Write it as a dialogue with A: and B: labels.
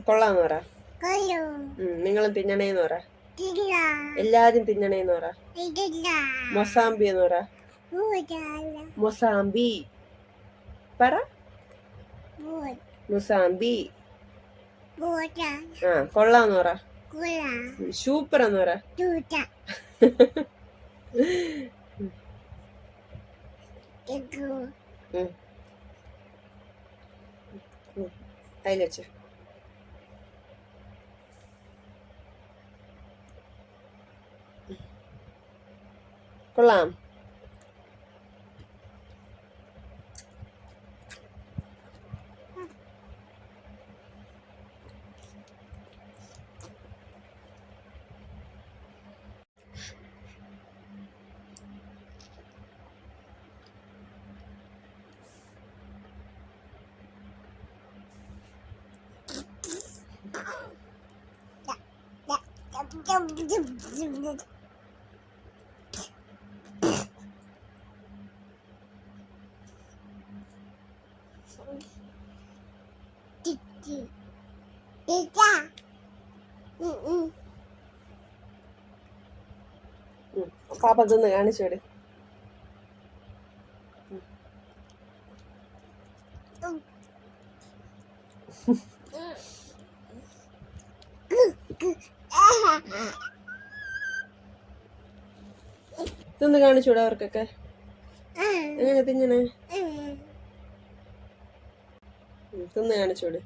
A: കൊള്ളാന്ന് പറ. നിങ്ങളും തിന്നണേന്ന് പറ. എല്ലാരും തിന്നണേന്ന് പറ. മൊസാമ്പി എന്ന് പറ. മൊസാമ്പി പറ. മൊസാമ്പി ആ കൊള്ളാന്ന് പറ. സൂപ്പർ എന്ന് പറ. ഉം. তাই লেছে করলাম। പാപ്പ തിന്ന് കാണിച്ചോട് തിന്ന് കാണിച്ചൂടെ അവർക്കൊക്കെ? എങ്ങനെ തിന്നണേ? തിന്ന് കാണിച്ചൂടെ.